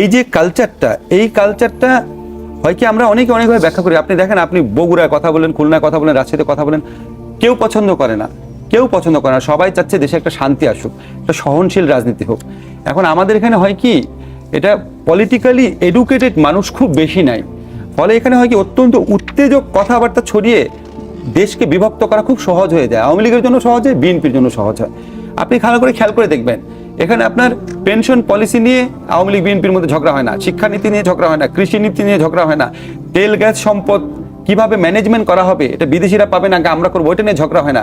এই যে কালচারটা এই কালচারটা হয় কি আমরা অনেকে অনেকভাবে ব্যাখ্যা করি। আপনি দেখেন, আপনি বগুড়ায় কথা বলেন, খুলনায় কথা বলেন, রাজশাহীতে কথা বলেন, কেউ পছন্দ করে না। কেউ পছন্দ করে না। সবাই চাচ্ছে দেশে একটা শান্তি আসুক, একটা সহনশীল রাজনীতি হোক। এখন আমাদের এখানে হয় কি, এটা পলিটিক্যালি এডুকেটেড মানুষ খুব বেশি নাই। ফলে এখানে হয় কি, অত্যন্ত উত্তেজক কথাবার্তা ছড়িয়ে দেশকে বিভক্ত করা খুব সহজ হয়ে যায়। আওয়ামী লীগের জন্য সহজ হয়, বিএনপির জন্য সহজ হয়। আপনি খেয়াল করে খেয়াল করে দেখবেন এখানে আপনার পেনশন পলিসি নিয়ে আওয়ামী লীগ, বিএনপির মধ্যে ঝগড়া হয় না। শিক্ষানীতি নিয়ে ঝগড়া হয় না কৃষি নীতি নিয়ে ঝগড়া হয় না। তেল, গ্যাস, সম্পদ কীভাবে ম্যানেজমেন্ট করা হবে, এটা বিদেশিরা পাবে না, আমরা করব ওইটা নিয়ে ঝগড়া হয় না।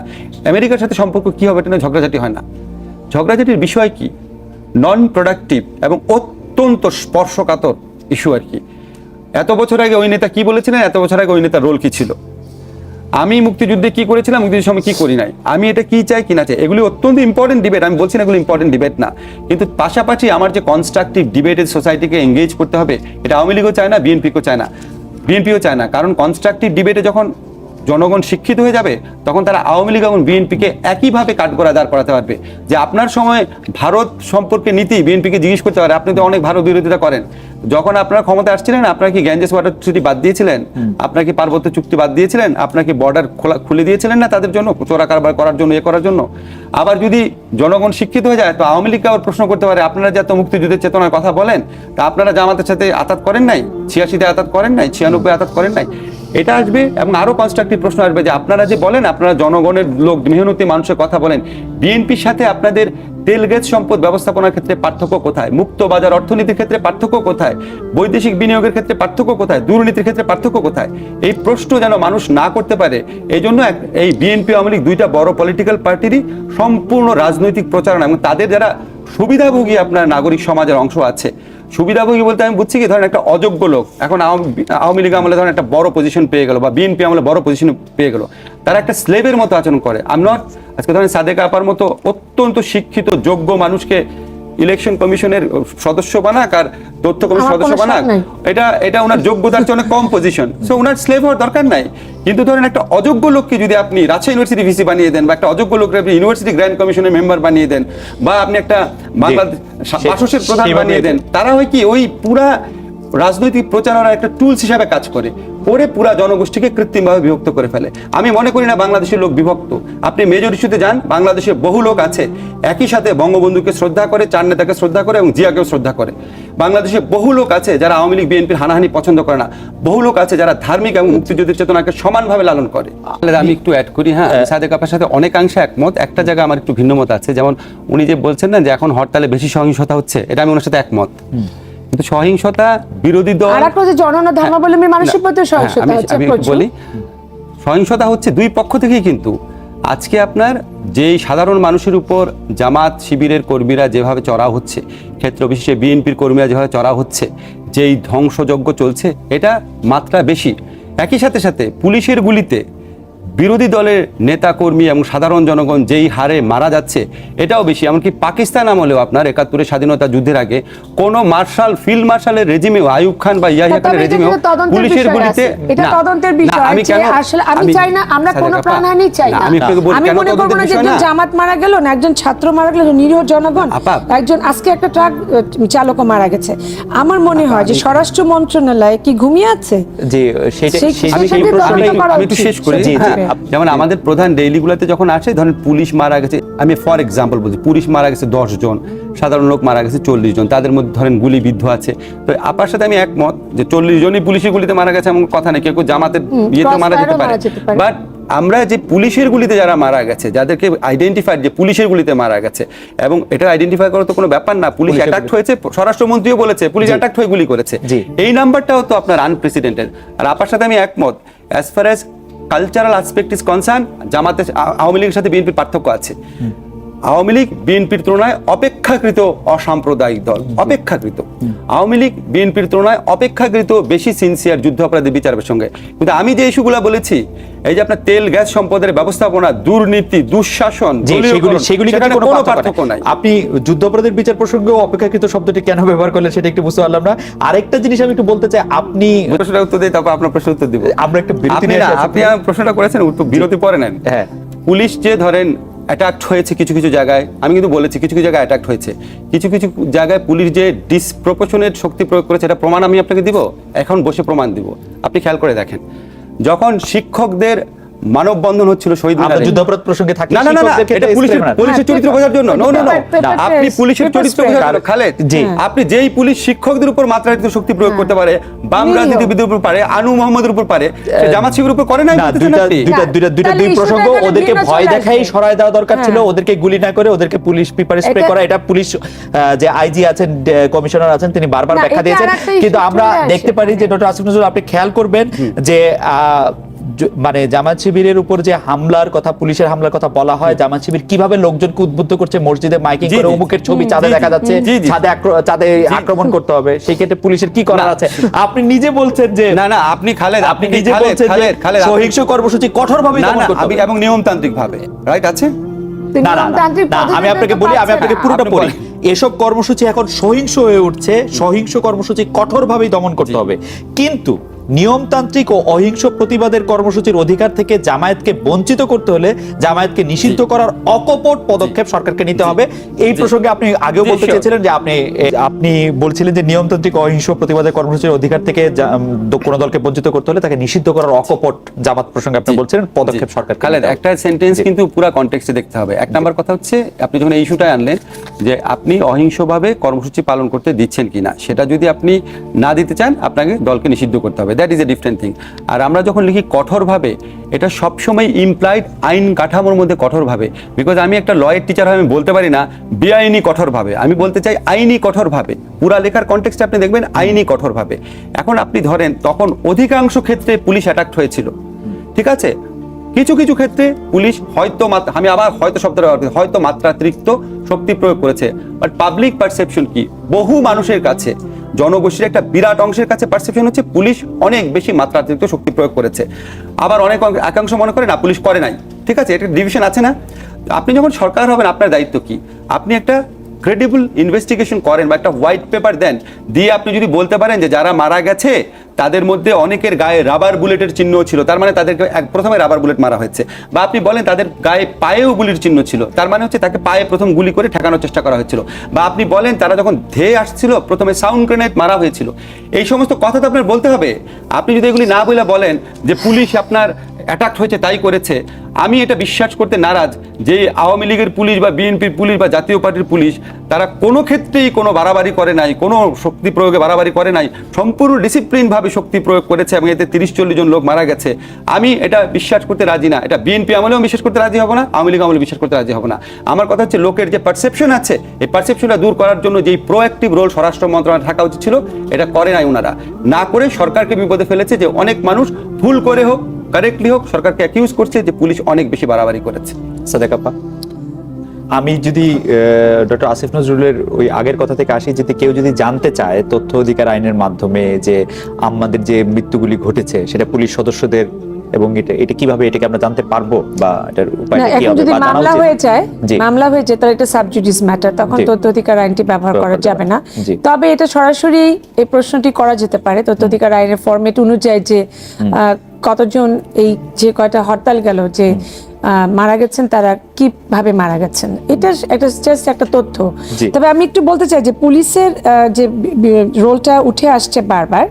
আমেরিকার সাথে সম্পর্ক কি হবে, এটা নিয়ে ঝগড়াঝাটি হয় না। ঝগড়াঝাটির বিষয় কি? নন প্রোডাক্টিভ এবং অত্যন্ত স্পর্শকাতর ইস্যু আর কি। এত বছর আগে ওই নেতা কি বলেছিলেন? এত বছর আগে ওই নেতার রোল কি ছিল? আমি মুক্তিযুদ্ধে কি করেছিলাম, মুক্তিযুদ্ধের সময় কি করি নাই? আমি এটা কি চাই, কি না চাই? এগুলি অত্যন্ত ইম্পর্টেন্ট ডিবেট আমি বলছি না এগুলো ইম্পর্টেন্ট ডিবেট না। কিন্তু পাশাপাশি আমার যে কনস্ট্রাকটিভ ডিবেটের সোসাইটিকে এঙ্গেজ করতে হবে, এটা আওয়ামী লীগও চায় না বিএনপিকেও চায় না। বিএনপিও চায় না, কারণ কনস্ট্রাকটিভ ডিবেটে যখন জনগণ শিক্ষিত হয়ে যাবে তখন তারা আওয়ামী লীগ এবং বিএনপিকে একইভাবে কাঠগড়া দাঁড় করাতে পারবে। যে আপনার সময় ভারত সম্পর্কে নীতি বিএনপিকে জিজ্ঞেস করতে পারে আপনি তো অনেক ভারত বিরোধিতা করেন। যখন আপনারা ক্ষমতা আসছিলেন আপনারা কি গ্যাঞ্জেস ওয়াটার ট্রিটি বাদ দিয়েছিলেন? আপনারা কি পার্বত্য চুক্তি বাদ দিয়েছিলেন? আপনাকে বর্ডার খোলা খুলে দিয়েছিলেন না তাদের জন্য চোরা কারবার করার জন্য এ করার জন্য? আবার যদি জনগণ শিক্ষিত হয়ে যায় তো আওয়ামী লীগকে আবার প্রশ্ন করতে পারে আপনারা যে এত মুক্তিযুদ্ধের চেতনার কথা বলেন তা আপনারা জামাতের সাথে আতাত করেন নাই? ছিয়াশিতে আতাত করেন নাই? ছিয়ানব্বই আতাত করেন নাই? এটা আসবে এবং আরও কনস্ট্রাকটিভ প্রশ্ন আসবে যে আপনারা যে বলেন, আপনারা জনগণের লোক, মেহনতি মানুষের কথা বলেন, বিএনপির সাথে আপনাদের তেল গ্যাস সম্পদ ব্যবস্থাপনার ক্ষেত্রে পার্থক্য কোথায়? মুক্ত বাজার অর্থনীতির ক্ষেত্রে পার্থক্য কোথায়? বৈদেশিক বিনিয়োগের ক্ষেত্রে পার্থক্য কোথায়? দুর্নীতির ক্ষেত্রে পার্থক্য কোথায়? এই প্রশ্ন যেন মানুষ না করতে পারে এই জন্য এই বিএনপি আওয়ামী লীগ দুইটা বড় পলিটিক্যাল পার্টিরই সম্পূর্ণ রাজনৈতিক প্রচারণা এবং তাদের যারা সুবিধাভোগী আপনার নাগরিক সমাজের অংশ আছে। সুবিধাভোগী বলতে আমি বুঝছি কি? ধরেন একটা অযোগ্য লোক, এখন আওয়ামী লীগ আমলে ধরেন একটা বড় পজিশন পেয়ে গেলো বা বিএনপি আমলে বড় পজিশন পেয়ে গেলো। তারা একটা স্লেবের মতো আচরণ করে। আম নট আজকে ধরেন সাদেক আপার মতো অত্যন্ত শিক্ষিত, যোগ্য মানুষকে ইলেকশন কমিশনের সদস্য বানাক আর তথ্য কমিশন সদস্য বানাক এটা এটা ওনার যোগ্যতার চেয়ে কম পজিশন সো ওনার স্লেভ হওয়ার দরকার নাই। কিন্তু ধরেন একটা অযোগ্য লোককে যদি আপনি রাজশাহী ইউনিভার্সিটি ভিসি বানিয়ে দেন বা একটা অযোগ্য লোককে আপনি ইউনিভার্সিটি গ্র্যান্ড কমিশনের মেম্বার বানিয়ে দেন বা আপনি একটা বাংলাদেশ বাসসের প্রধান বানিয়ে দেন তারা হয় কি ওই পুরা রাজনৈতিক প্রচারণার একটা টুলস হিসাবে কাজ করে। করে পুরা জনগোষ্ঠীকে কৃত্রিমভাবে বিভক্ত করে ফেলে। আমি মনে করি না বাংলাদেশের লোক বিভক্ত। আপনি মেজর ইস্যুতে যান বাংলাদেশে বহু লোক আছে। একই সাথে বঙ্গবন্ধুকে শ্রদ্ধা করে চার নেতাকে শ্রদ্ধা করে এবং জিয়াকেও শ্রদ্ধা করে। বাংলাদেশে বহু লোক আছে যারা আওয়ামী লীগ বিএনপির হানাহানি পছন্দ করে না। বহু লোক আছে যারা ধার্মিক এবং মুক্তিযুদ্ধের চেতনাকে সমানভাবে লালন করে। আমি একটু অ্যাড করি হ্যাঁ? আমি সাদেক আপার সাথে অনেকাংশে একমত। একটা জায়গায় আমার একটু ভিন্ন মত আছে। যেমন উনি যে বলছেন না যে এখন হরতালে বেশি সহিংসতা হচ্ছে এটা আমি ওনার সাথে একমত। কিন্তু সহিংসতা বিরোধী দল আর যে জনন ধর্মাবলম্বী মানুষের প্রতি হ্যাঁ, সহিংসতা হচ্ছে আমি বলি সহিংসতা হচ্ছে দুই পক্ষ থেকেই কিন্তু। আজকে আপনার যেই সাধারণ মানুষের উপর জামাত শিবিরের কর্মীরা যেভাবে চড়া হচ্ছে ক্ষেত্র বিশেষে বিএনপির কর্মীরা যেভাবে চড়া হচ্ছে যেই ধ্বংসযজ্ঞ চলছে এটা মাত্রা বেশি। একই সাথে সাথে পুলিশের গুলিতে বিরোধী দলের নেতা কর্মী এবং সাধারণ জনগণ যেই হারে মারা যাচ্ছে এটাও বেশি। এমনকি পাকিস্তান আমলেও আপনার একাত্তরের স্বাধীনতা যুদ্ধের আগে কোনো মার্শাল ফিল্ড মার্শালের রেজিমেও আয়ুব খান বা ইয়াহিয়া খানের রেজিমেও পুলিশের গুলিতে এটা তদন্তের বিষয় আমি কেন আসলে আমি চাই না আমরা কোনো প্রাণহানি চাই না আমি আপনাকে বলি কেন তদন্তের না বিষয় একজন না? জামাত মারা গেল না একজন ছাত্র মারা গেল নিরীহ জনগণ। একজন আজকে একটা ট্রাক চালকও মারা গেছে। আমার মনে হয় যে স্বরাষ্ট্র মন্ত্রণালয় কি ঘুমিয়ে আছে? যে সেটা আমি একটু শেষ করি। জি, জি, হ্যাঁ, জি। যেমন আমাদের প্রধান ডেইলিগুলোতে যখন আসে ধরেন পুলিশ মারা গেছে আমি ফর এক্সাম্পল বলছি পুলিশ মারা গেছে দশ জন সাধারণ লোক মারা গেছে চল্লিশ জন তাদের মধ্যে ধরেন গুলিবিদ্ধ আছে। তো আপার সাথে আমি একমত যে চল্লিশ জনই পুলিশের গুলিতে মারা গেছে এমন কথা নেই কেউ কেউ জামাতের ইয়েতে মারা যেতে পারে। বাট আমরা যে পুলিশের গুলিতে যারা মারা গেছে যাদেরকে আইডেন্টিফাইড যে পুলিশের গুলিতে মারা গেছে এবং এটা আইডেন্টিফাই করা তো কোনো ব্যাপার না পুলিশ অ্যাটাক হয়েছে স্বরাষ্ট্রমন্ত্রীও বলেছে পুলিশ। অ্যাটাক হয়ে গুলি করেছে। এই নাম্বারটাও তো আপনার আনপ্রেসিডেন্টেড আর আপার সাথে আমি একমত as far as cultural aspect is concern জামাতে আওয়ামী লীগের সাথে বিএনপির পার্থক্য আছে। আওয়ামী লীগ বিএনপির তুলনায় অপেক্ষাকৃত অসাম্প্রদায়িক দল অপেক্ষাকৃত। আওয়ামী লীগ বিএনপির তুলনায় অপেক্ষাকৃত বেশি সিনসিয়ার যুদ্ধ অপরাধের বিচারের সঙ্গে। কিন্তু আমি যে ইস্যুগুলো বলেছি এই যে আপনার তেল গ্যাস সম্পদের ব্যবস্থাপনা দুর্নীতি দুঃশাসন কোনো পার্থক্য নাই। আপনি যুদ্ধাপরাধের বিচার প্রসঙ্গেও অপেক্ষাকৃত শব্দটি কেন ব্যবহার করলেন সেটা একটু বুঝতে পারলাম না। আরেকটা জিনিস আমি একটু বলতে চাই আপনি প্রশ্নটা উত্তর দিই তারপর আপনার প্রশ্ন উত্তর দিব। আমরা একটা বিরতি আপনি প্রশ্নটা করেছেন বিরতি পরে নেন। হ্যাঁ। পুলিশ যে ধরেন অ্যাটাক হয়েছে কিছু কিছু জায়গায়। আমি কিন্তু বলেছি, কিছু কিছু জায়গায় অ্যাট্যাক্ট হয়েছে। কিছু কিছু জায়গায় পুলিশ যে ডিসপ্রপোশনের শক্তি প্রয়োগ করেছে, এটা প্রমাণ আমি আপনাকে দিব? এখন বসে প্রমাণ দিব। আপনি খেয়াল করে দেখেন, যখন শিক্ষকদের মানববন্ধন হচ্ছিল শহীদ মিনারে। যুদ্ধাপরাধ প্রসঙ্গে থাকি না না না এটা পুলিশের পুলিশের চরিত্র বোঝার জন্য। নো নো নো আপনি পুলিশের চরিত্র বোঝার খালেদ জি। আপনি যেই পুলিশ শিক্ষকদের উপর মাত্রাতিরিক্ত শক্তি প্রয়োগ করতে পারে বাম নিরীহ। রাজনীতিবিদের উপর পারে আনু মোহাম্মদের উপর পারে সে জামাত শিবিরের উপর করে না না দুইটা দুইটা দুইটা দুইটা দুই প্রসঙ্গ ওদেরকে ভয় দেখাই সরায় দেওয়া দরকার ছিল হ্যাঁ। ওদেরকে গুলি না করে ওদেরকে পুলিশ পেপার স্প্রে করা এটা পুলিশ আহ, যে আইজি আছেন কমিশনার আছেন তিনি বারবার ব্যাখ্যা দিয়েছেন। কিন্তু আমরা দেখতে পারি যে ডক্টর আসিফ নজরুল আপনি খেয়াল করবেন যে মানে জামাত শিবিরের উপর যে হামলার কথা পুলিশের হামলার কথা বলা হয় জামাত শিবির কীভাবে লোকজনকে উদ্বুদ্ধ করছে মসজিদে মাইকিং করে অমুকের ছবি চাঁদে দেখা যাচ্ছে আক্র- চাঁদে আক্রমণ করতে হবে। সেই ক্ষেত্রে পুলিশের কি করার আছে? আপনি নিজে বলছেন যে না না আপনি খালেদ আপনি নিজে বলছেন যে সহিংস কর্মসূচি কঠোরভাবে না দমন করতে হবে। এবং নিয়মতান্ত্রিক ভাবে রাইট আছে না না, আমি আপনাকে বলি আমি আপনাকে পুরোটা বলি। এসব কর্মসূচি এখন সহিংস হয়ে উঠছে সহিংস কর্মসূচি কঠোরভাবেই দমন করতে হবে। কিন্তু নিয়মতান্ত্রিক ও অহিংস প্রতিবাদের কর্মসূচির অধিকার থেকে জামায়াতকে বঞ্চিত করতে হলে জামায়াতকে নিষিদ্ধ করার অকপট পদক্ষেপ সরকারকে নিতে হবে। এই প্রসঙ্গে আপনি আগেও বলতে চেয়েছিলেন যে আপনি আপনি বলছিলেন যে নিয়মতান্ত্রিক অহিংস প্রতিবাদের কর্মসূচির অধিকার থেকে কোনো দলকে বঞ্চিত করতে হলে তাকে নিষিদ্ধ করার অকপট জামাত প্রসঙ্গে আপনি বলছিলেন পদক্ষেপ সরকার খালেদ একটা সেন্টেন্স কিন্তু পুরো কনটেক্সটে দেখতে হবে। এক নাম্বার কথা হচ্ছে আপনি যখন এই ইস্যুটা আনলেন যে আপনি অহিংসভাবে কর্মসূচি পালন করতে দিচ্ছেন কিনা সেটা যদি আপনি না দিতে চান আপনাকে দলকে নিষিদ্ধ করতে হবে। That is a different thing আর আমরা যখন লিখি কঠোরভাবে, এটা সবসময় ইমপ্লাইড আইন কাঠামোর মধ্যে কঠোরভাবে। বিকজ আমি একটা লয়ের টিচার আমি বলতে পারি না, বেআইনি কঠোরভাবে। আমি বলতে চাই আইনি কঠোরভাবে। পুরা লেখার কনটেক্সটে আপনি দেখবেন আইনি কঠোরভাবে। এখন আপনি ধরেন, তখন অধিকাংশ ক্ষেত্রে পুলিশ অ্যাটাক্ট হয়েছিল। ঠিক আছে? কিছু কিছু ক্ষেত্রে পুলিশ হয়তো আমি আবার হয়তো শব্দটা ব্যবহার হয়তো মাত্রাতিরিক্ত শক্তি প্রয়োগ করেছে। বাট পাবলিক পারসেপশন কি? বহু মানুষের কাছে, জনগোষ্ঠীর একটা বিরাট অংশের কাছে পারসেপশন হচ্ছে পুলিশ অনেক বেশি মাত্রাতিরিক্ত শক্তি প্রয়োগ করেছে। আবার অনেক একাংশ মনে করে না, পুলিশ করে নাই। ঠিক আছে এটা ডিভিশন আছে না? আপনি যখন সরকার হবেন, আপনার দায়িত্ব কি? আপনি একটা ক্রেডিবল ইনভেস্টিগেশন করেন বা একটা হোয়াইট পেপার দেন, দিয়ে আপনি যদি বলতে পারেন যে যারা মারা গেছে, তাদের মধ্যে অনেকের গায়ে রাবার বুলেটের চিহ্ন ছিল, তার মানে তাদেরকে এক- প্রথমে রাবার বুলেট মারা হয়েছে। বা আপনি বলেন তাদের গায়ে পায়েও গুলির চিহ্ন ছিল, তার মানে হচ্ছে তাকে পায়ে প্রথম গুলি করে ঠেকানোর চেষ্টা করা হয়েছিল। বা আপনি বলেন তারা যখন ধেয়ে আসছিল, প্রথমে সাউন্ড গ্রেনেড মারা হয়েছিল। এই সমস্ত কথা তো আপনার বলতে হবে। আপনি যদি এগুলি না বলে বলেন যে পুলিশ আপনার অ্যাটাক হয়েছে, তাই করেছে। আমি এটা বিশ্বাস করতে নারাজ যে আওয়ামী লীগের পুলিশ বা বিএনপির পুলিশ বা জাতীয় পার্টির পুলিশ, তারা কোনো ক্ষেত্রেই কোনো বাড়াবাড়ি করে নাই, কোনো শক্তি প্রয়োগে বাড়াবাড়ি করে নাই, সম্পূর্ণ ডিসিপ্লিনভাবে শক্তি প্রয়োগ করেছে এবং এতে তিরিশ চল্লিশ জন লোক মারা গেছে। আমি এটা বিশ্বাস করতে রাজি না। এটা বিএনপি আমলেও বিশ্বাস করতে রাজি হব না, আওয়ামী লীগ আমলে বিশ্বাস করতে রাজি হব না। আমার কথা হচ্ছে লোকের যে পারসেপশন আছে, এই পারসেপশনটা দূর করার জন্য যেই প্রোঅ্যাক্টিভ রোল স্বরাষ্ট্র মন্ত্রণালয় থাকা উচিত ছিল, এটা করে নাই ওনারা না করে সরকারকে বিপদে ফেলেছে যে অনেক মানুষ ভুল করে হোক কারেক্টলি হোক সরকারকে অ্যাকিউজ করছে যে পুলিশ অনেক বেশি বাড়াবাড়ি করেছে। সাদেক আপা আমি যদি ডক্টর আসিফ নজরুলের ওই আগের কথা থেকে আসি যদি কেউ যদি জানতে চায় তথ্য অধিকার আইনের মাধ্যমে যে আমাদের যে মৃত্যুগুলি ঘটেছে সেটা পুলিশ সদস্যদের এবং এটা এটা কীভাবে এটাকে আমরা জানতে পারব বা এটার না উপায়টা কি এখন হবে যদি বা মামলা হয়ে যায় মামলা হয়ে যায় তাহলে এটা সাবজুডিস ম্যাটার তখন তথ্য অধিকার আইনটি ব্যবহার করা যাবে না। তবে এটা সরাসরি এই প্রশ্নটি করা যেতে পারে তথ্য অধিকার আইনের ফরম্যাট অনুযায়ী যে আহ, কতজন এই যে কয়টা হরতাল গেল যে মারা গেছেন তারা কীভাবে মারা গেছেন? এটা একটা জাস্ট একটা তথ্য। তবে আমি একটু বলতে চাই যে পুলিশের যে রোলটা উঠে আসছে বারবার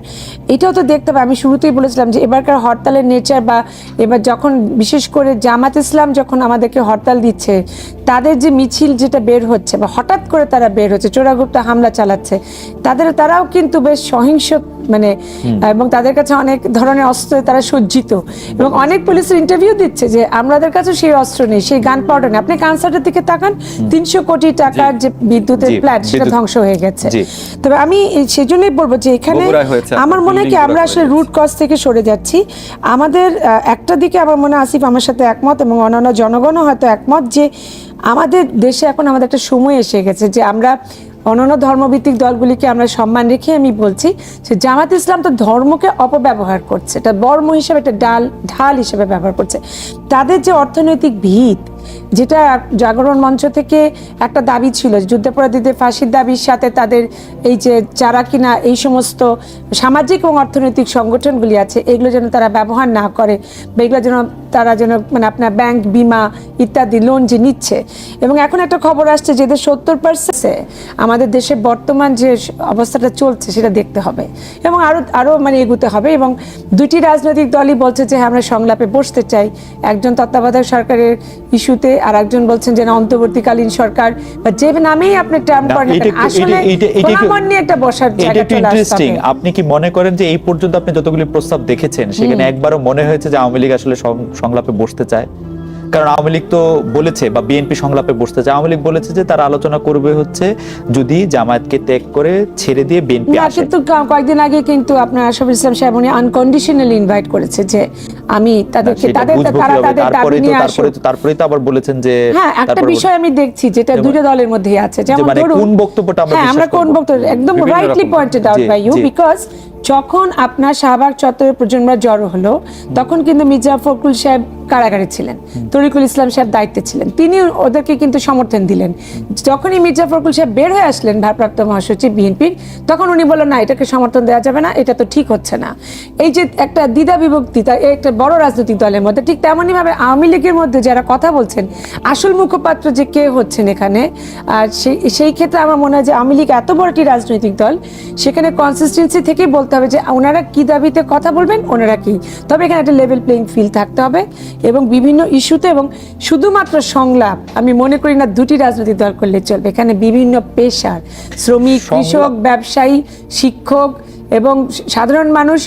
এটাও তো দেখতে হবে। আমি শুরুতেই বলেছিলাম যে এবারকার হরতালের নেচার বা এবার যখন বিশেষ করে জামাত ইসলাম যখন আমাদেরকে হরতাল দিচ্ছে তাদের যে মিছিল যেটা বের হচ্ছে বা হঠাৎ করে তারা বের হচ্ছে চোরাগুপ্তা হামলা চালাচ্ছে তাদের তারাও কিন্তু বেশ সহিংস মানে এবং তাদের কাছে অনেক ধরনের অস্ত্র তারা সজ্জিত। এবং অনেক পুলিশের ইন্টারভিউ দিচ্ছে যে আমাদের কাছে সেই অস্ত্র নেই সেই গান পাউডার নেই। আপনি কানসার্টের দিকে তাকান তিনশো কোটি টাকার যে বিদ্যুতের প্ল্যান্ট সেটা ধ্বংস হয়ে গেছে। তবে আমি এই- সেজন্যই বলব যে এখানে আমার মনে হয় কি আমরা আসলে রুট কজ থেকে সরে যাচ্ছি। আমাদের একটা দিকে আমার মনে হয় আসিফ আমার সাথে একমত এবং অন্যান্য জনগণও হয়তো একমত যে আমাদের দেশে এখন আমাদের একটা সময় এসে গেছে যে আমরা অন্যান্য ধর্মভিত্তিক দলগুলিকে আমরা সম্মান রেখে আমি বলছি যে জামাত ইসলাম তো ধর্মকে অপব্যবহার করছে। এটা বর্ম হিসেবে একটা ডাল, ঢাল হিসেবে ব্যবহার করছে। তাদের যে অর্থনৈতিক ভিত, যেটা জাগরণ মঞ্চ থেকে একটা দাবি ছিল, যুদ্ধাপরাধীদের ফাঁসির দাবির সাথে তাদের এই যে যারা কিনা, এই সমস্ত সামাজিক এবং অর্থনৈতিক সংগঠনগুলি আছে, এগুলো যেন তারা ব্যবহার না করে, বা এগুলো যেন তারা যেন মানে আপনার ব্যাংক বিমা ইত্যাদি লোন যে নিচ্ছে। এবং এখন একটা খবর আসছে যে সত্তর পার্সেন্টে আমাদের দেশে বর্তমান যে অবস্থাটা চলছে সেটা দেখতে হবে। এবং আরও আরও মানে এগুতে হবে এবং দুটি রাজনৈতিক দলই বলছে যে হ্যাঁ, আমরা সংলাপে বসতে চাই। একজন তত্ত্বাবধায়ক সরকারের ইস্যুতে আর একজন বলছেন যে না অন্তর্বর্তীকালীন সরকার বা যে নামেই আপনি টার্ম করেন একটু- আসলে নিয়ে বসার জায়গা চলে আসতে আপনি কি মনে করেন যে এই পর্যন্ত আপনি যতগুলি প্রস্তাব দেখেছেন সেখানে একবারও মনে হয়েছে যে আওয়ামী লীগ আসলে সংলাপে বসতে চায়। কারণ আওয়ামী লীগ তো বলেছে বা বিএনপি সংলাপে বসতে চায়। আওয়ামী লীগ বলেছে যে তারা আলোচনা করবে হচ্ছে যদি জামায়াতকে ত্যাগ করে ছেড়ে দিয়ে বিএনপি আসে। কিন্তু কয়েকদিন আগে কিন্তু আপনার আশরাফুল ইসলাম সাহেব উনি আনকন্ডিশনালি ইনভাইট করেছে যে আমি তাদেরকে তাদের তারা তাদের দাবি তো নিয়ে তারপরে তো তারপরে তো আবার বলেছেন যে হ্যাঁ একটা বিষয় আমি দেখছি যেটা দুটো দলের মধ্যেই আছে। যেমন মানে ধরুন কোন বক্তব্যটা আমরা হ্যাঁ আমরা কোন বক্তব্য একদম rightly pointed out by you because যখন আপনার শাহবাগ চত্বরের প্রজন্মরা জড়ো হলো তখন কিন্তু মির্জা ফখরুল সাহেব কারাগারে ছিলেন। তরিকুল ইসলাম সাহেব দায়িত্বে ছিলেন। তিনি ওদেরকে কিন্তু সমর্থন দিলেন। যখনই মির্জা ফখরুল সাহেব বের হয়ে আসলেন ভারপ্রাপ্ত মহাসচিব বিএনপির তখন উনি বললেন না এটাকে সমর্থন দেওয়া যাবে না এটা তো ঠিক হচ্ছে না। এই যে একটা দ্বিধা বিভক্তি একটা বড় রাজনৈতিক দলের মধ্যে ঠিক তেমনই ভাবে আওয়ামী লীগের মধ্যে যারা কথা বলছেন আসল মুখপাত্র যে কে হচ্ছেন এখানে আর সেই সেই ক্ষেত্রে আমার মনে হয় যে আওয়ামী লীগ এত বড় একটি রাজনৈতিক দল সেখানে কনসিস্টেন্সি থেকেই বলতে হবে যে ওনারা কি দাবিতে কথা বলবেন ওনারা কি। তবে এখানে একটা লেভেল প্লেইং ফিল্ড থাকতে হবে। এবং বিভিন্ন ইস্যুতে এবং শুধুমাত্র সংলাপ আমি মনে করি না দুটি রাজনৈতিক দল করলে চলবে। এখানে বিভিন্ন পেশার শ্রমিক কৃষক ব্যবসায়ী শিক্ষক এবং সাধারণ মানুষ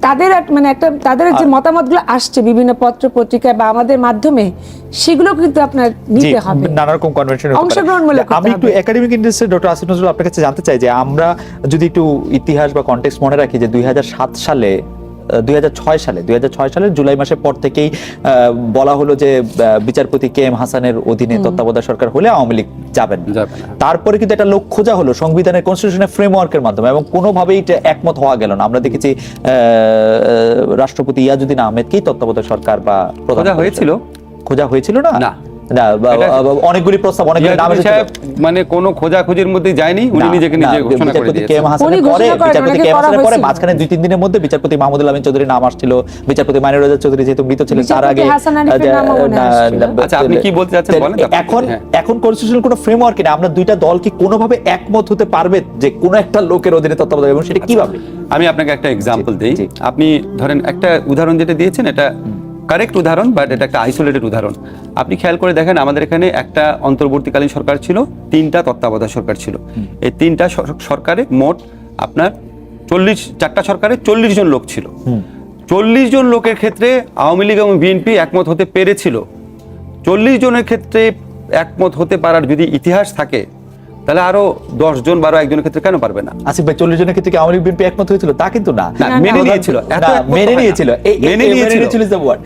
তাদের এক- মানে একটা তাদের যে মতামতগুলো আসছে বিভিন্ন পত্র পত্রিকায় বা আমাদের মাধ্যমে সেগুলো কিন্তু আপনার নিতে হবে। নানা রকম কনভেনশন অংশগ্রহণমূলক করতে আমি একটু academic industry doctor Asif Nazrul আপনার কাছে জানতে চাই যে আমরা যদি একটু ইতিহাস বা কনটেক্সট মনে রাখি যে দুই হাজার সাত সালে দুই সালে দুই সালের জুলাই মাসের পর থেকেই বলা হলো যে বিচারপতি কে এম হাসানের অধীনে তত্ত্বাবধায়ক সরকার হলে আওয়ামী লীগ যাবেন। তারপরে কিন্তু একটা লোক খোঁজা হলো সংবিধানের কনস্টিটিউশনের ফ্রেমওয়ার্কের মাধ্যমে এবং কোনোভাবেই এটা একমত হওয়া গেল না। আমরা দেখেছি আহ, রাষ্ট্রপতি ইয়াজুদ্দিন আহমেদকেই তত্ত্বাবধায়ক সরকার বা প্রধান হয়েছিল? খোঁজা হয়েছিল না। না। অনেকগুলি প্রস্তাব অনেকগুলি নাম। সাহেব মানে কোনো খোঁজাখুঁজির মধ্যে যায়নি উনি নিজেকে নিজে ঘোষণা করে দিয়েছেন হাসানের পরে বিচারপতি ওনাকে কে এম করা হাসানের পরে মাঝখানে দুই তিন দিনের মধ্যে বিচারপতি মাহমুদুল আমিন চৌধুরীর নাম আসছিল বিচারপতি মানির রাজা চৌধুরী যেহেতু মৃত ছিলেন তার আগে আচ্ছা, আপনি কি বলতে চাচ্ছেন বলেন। এখন হ্যাঁ। এখন কনস্টিটিউশনাল কোনো ফ্রেমওয়ার্ক না আমরা দুইটা দল কি কোনোভাবে একমত হতে পারবে যে কোনো একটা লোকের অধীনে তত্ত্বাবধায়ক এবং সেটা কীভাবে আমি আপনাকে একটা এক্সাম্পল দিই আপনি ধরেন একটা উদাহরণ যেটা দিয়েছেন এটা কারেক্ট উদাহরণ বাট এটা একটা আইসোলেটেড উদাহরণ। আপনি খেয়াল করে দেখেন আমাদের এখানে একটা অন্তর্বর্তীকালীন সরকার ছিল তিনটা তত্ত্বাবধায়ক সরকার ছিল। এই তিনটা সর- সরকারে মোট আপনার চল্লিশ চারটা সরকারে চল্লিশ জন লোক ছিল। চল্লিশ জন লোকের ক্ষেত্রে আওয়ামী লীগ এবং বিএনপি একমত হতে পেরেছিল। চল্লিশ জনের ক্ষেত্রে একমত হতে পারার যদি ইতিহাস থাকে তাহলে আরও দশ জন বারো একজনের ক্ষেত্রে কেন পারবে না? আসিফ ভাই চল্লিশ জনের ক্ষেত্রে আওয়ামী লীগ বিএনপি একমত হয়েছিল? তা কিন্তু না। মেনে নিয়েছিল। মেনে নিয়েছিল। মেনে নিয়েছিল।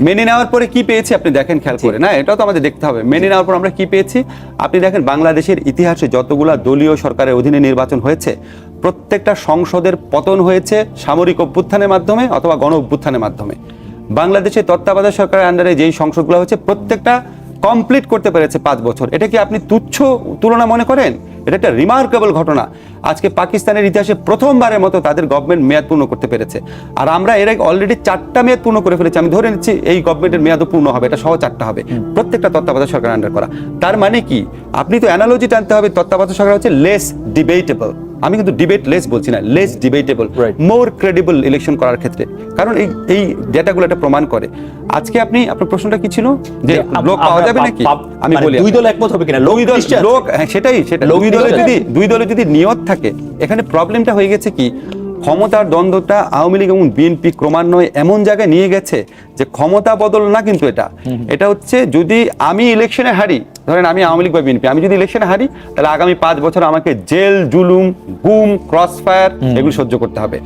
মেনে নেওয়ার পরে কি পেয়েছি আপনি দেখেন খেয়াল করে। না এটাও তো আমাদের দেখতে হবে। মেনে নেওয়ার পর আমরা কি পেয়েছি? আপনি দেখেন বাংলাদেশের ইতিহাসে যতগুলা দলীয় সরকারের অধীনে নির্বাচন হয়েছে প্রত্যেকটা সংসদের পতন হয়েছে সামরিক অভ্যুত্থানের মাধ্যমে অথবা গণ অভ্যুত্থানের মাধ্যমে। বাংলাদেশের তত্ত্বাবধায়ক সরকারের আন্ডারে যেই সংসদগুলো হচ্ছে প্রত্যেকটা কমপ্লিট করতে পেরেছে পাঁচ বছর। এটা কি আপনি তুচ্ছ তুলনা মনে করেন? এটা একটা রিমার্কেবল ঘটনা। আজকে পাকিস্তানের ইতিহাসে প্রথমবারের মতো তাদের গভর্নমেন্ট মেয়াদ পূর্ণ করতে পেরেছে। আর আমরা এর অলরেডি চারটা মেয়াদ পূর্ণ করে ফেলেছি। আমি ধরে নিচ্ছি এই গভর্নমেন্টের মেয়াদও পূর্ণ হবে এটা সহ চারটা হবে। প্রত্যেকটা তত্ত্বাবধায়ক সরকার আন্ডার করা। তার মানে কি? আপনি তো অ্যানালজি টানতে হবে তত্ত্বাবধায়ক সরকার হচ্ছে লেস ডিবেটেবল আমি কিন্তু ডিবেট লেস বলছি না less debatable more credible election করার ক্ষেত্রে। কারণ এই এই ডেটাগুলো এটা প্রমাণ করে। আজকে আপনি আপনার প্রশ্নটা কি ছিল? যে লোক পাওয়া যাবে নাকি? আমি মানে বলি দুই দল একমত হবে কিনা? লোক দল লোক হ্যাঁ সেটাই সেটা। দুই দলে যদি দুই দলে যদি নিয়ত থাকে এখানে প্রবলেমটা হয়ে গেছে কি? ক্ষমতার দ্বন্দ্বটা আওয়ামী লীগ এবং বিএনপি ক্রমান্বয়ে এমন জায়গায় নিয়ে গেছে যে ক্ষমতা বদল না কিন্তু এটা। এটা হচ্ছে যদি আমি ইলেকশনে হারি ধরেন আমি আওয়ামী লীগ বা বিএনপি আমি যদি ইলেকশনে হারি তাহলে আগামী পাঁচ বছর আমাকে জেল জুলুম গুম ক্রস ফায়ার এগুলো সহ্য করতে হবে।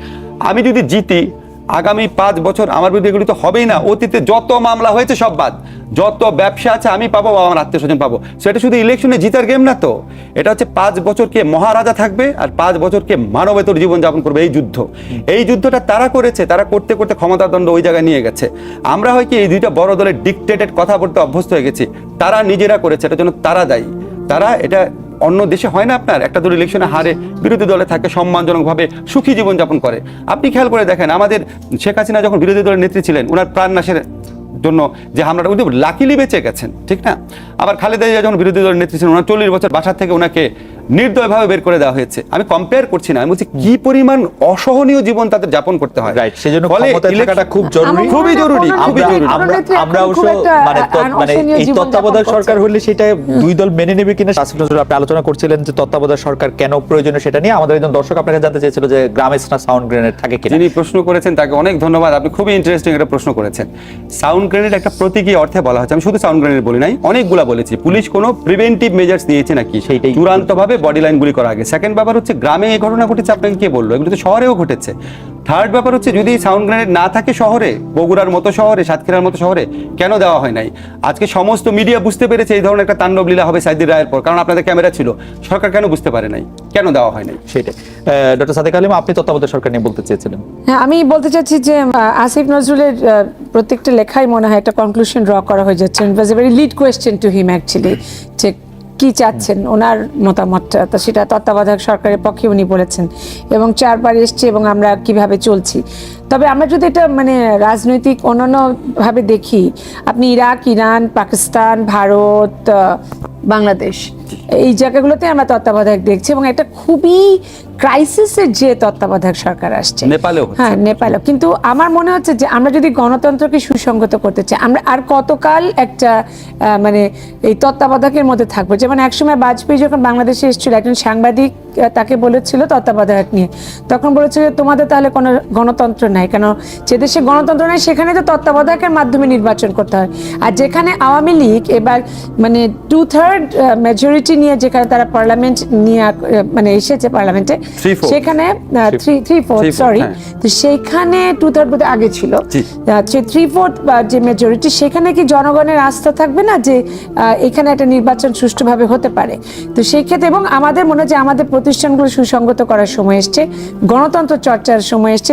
আমি যদি জিতি আগামী পাঁচ বছর আমার বিরুদ্ধে এগুলি তো হবেই না। অতীতে যত মামলা হয়েছে সব বাদ। যত ব্যবসা আছে আমি পাবো বা আমার আত্মীয় স্বজন পাবো। সেটা শুধু ইলেকশনে জিতার গেম না তো। এটা হচ্ছে পাঁচ বছর কে মহারাজা থাকবে আর পাঁচ বছরকে মানবেতর জীবন যাপন করবে এই যুদ্ধ। এই যুদ্ধটা তারা করেছে, তারা করতে করতে ক্ষমতার দণ্ড ওই জায়গায় নিয়ে গেছে। আমরা হয় কি এই দুইটা বড় দলের ডিকটেটেড কথা বলতে অভ্যস্ত হয়ে গেছি। তারা নিজেরা করেছে, এটার জন্য তারা দায়ী। তারা এটা অন্য দেশে হয় না আপনার? একটা দল ইলেকশনে হারে বিরোধী দলে থাকে, সম্মানজনকভাবে সুখী জীবনযাপন করে। আপনি খেয়াল করে দেখেন, আমাদের শেখ হাসিনা যখন বিরোধী দলের নেত্রী ছিলেন ওনার প্রাণ নাশের জন্য যে হামলাটা, উনি লাকিলি বেঁচে গেছেন, ঠিক না? আবার খালেদা যখন বিরোধী দলের নেত্রী ছিলেন ওনার চল্লিশ বছর বাসা থেকে ওনাকে নির্দয়ভাবে বের করে দেওয়া হয়েছে। আমি কম্পেয়ার করছি না আমি বলছি কি পরিমাণ অসহনীয় জীবন তাদের যাপন করতে হয়। রাইট সেজন্য ক্ষমতায় থাকাটা খুব জরুরি। খুবই জরুরি, খুবই জরুরি। আমরা অবশ্য মানে মানে এই তত্ত্বাবধায়ক সরকার হলে সেটা দুই দল মেনে নেবে কিনা আসিফ নজরুল আপনি আলোচনা করছিলেন যে তত্ত্বাবধায়ক সরকার কেন প্রয়োজনীয় সেটা নিয়ে। আমাদের একজন দর্শক আপনাকে জানতে চেয়েছিল যে গ্রামে সাউন্ড গ্রেনেড থাকে কিনা। যিনি প্রশ্ন করেছেন তাকে অনেক ধন্যবাদ আপনি খুবই ইন্টারেস্টিং একটা প্রশ্ন করেছেন। সাউন্ড গ্রেনেড একটা প্রতীকী অর্থে বলা হচ্ছে আমি শুধু সাউন্ড গ্রেনেড বলি নাই অনেকগুলা বলেছি। পুলিশ কোনো প্রিভেন্টিভ মেজার্স নিয়েছে নাকি? সেইটাই। চূড়ান্তভাবে বডি লাইন গুলি করা আগে। সেকেন্ড ব্যাপার হচ্ছে গ্রামে এই ঘটনা ঘটেছে আপনাকে কে বলল? এগুলো তো শহরেও ঘটেছে। থার্ড ব্যাপার হচ্ছে যদি সাউন্ড গ্রেনেড না থাকে শহরে বগুড়ার মতো শহরে সাতক্ষীরার মতো শহরে কেন দেওয়া হয় নাই? আজকে সমস্ত মিডিয়া বুঝতে পেরেছে এই ধরনের একটা তাণ্ডব লীলা হবে সাইদির রায়ের পর কারণ আপনাদের ক্যামেরা ছিল। সরকার কেন বুঝতে পারে নাই? কেন দেওয়া হয় নাই? সেটাই। ডক্টর সাদেক আলিম আপনি তত্ত্বাবধায়ক সরকার নিয়ে বলতে চেয়েছিলেন। হ্যাঁ আমি বলতে চাচ্ছি যে আসিফ নজরুলের প্রত্যেকটা লেখাই মনে হয় একটা কনক্লুশন ড্র করা হয়ে যাচ্ছে। It was a very lead question to him actually যে কি চাচ্ছেন? ওনার মতামতটা। তো সেটা তত্ত্বাবধায়ক সরকারের পক্ষে উনি বলেছেন। এবং চারবার এসছে এবং আমরা কীভাবে চলছি। তবে আমরা যদি এটা মানে রাজনৈতিক অন্যান্য ভাবে দেখি আপনি ইরাক ইরান পাকিস্তান ভারত বাংলাদেশ এই জায়গাগুলোতে আমরা তত্ত্বাবধায়ক দেখছি এবং এটা খুবই ক্রাইসিসের যে তত্ত্বাবধায়ক সরকার আসছে। নেপালেও হ্যাঁ নেপালও। কিন্তু আমার মনে হচ্ছে যে আমরা যদি গণতন্ত্রকে সুসংগত করতে চাই আমরা আর কতকাল একটা মানে এই তত্ত্বাবধায়কের মধ্যে থাকব? যেমন একসময় বাজপেয়ী যখন বাংলাদেশে এসেছিল একজন সাংবাদিক তাকে বলেছিল তত্ত্বাবধায়ক নিয়ে। তখন বলেছিল যে তোমাদের তাহলে কোনো গণতন্ত্র নাই কেন যে দেশে গণতন্ত্র নাই সেখানে তো তত্ত্বাবধায়কের মাধ্যমে নির্বাচন করতে হয়। আর যেখানে আওয়ামী লীগ এবার মানে টু থার্ড মেজরিটি নিয়ে যেখানে তারা পার্লামেন্ট নিয়ে মানে এসেছে পার্লামেন্টে সেখানে থ্রি থ্রি ফোর্থ সরি। তো সেইখানে টু থার্ড বোধ আগে ছিল। থ্রি ফোর্থ বা যে মেজরিটি সেখানে কি জনগণের আস্থা থাকবে না যে এখানে একটা নির্বাচন সুষ্ঠুভাবে হতে পারে? তো সেই ক্ষেত্রে এবং আমাদের মনে হয় যে আমাদের প্রতিষ্ঠানগুলো সুসংগত করার সময় এসছে গণতন্ত্র চর্চার সময় এসছে।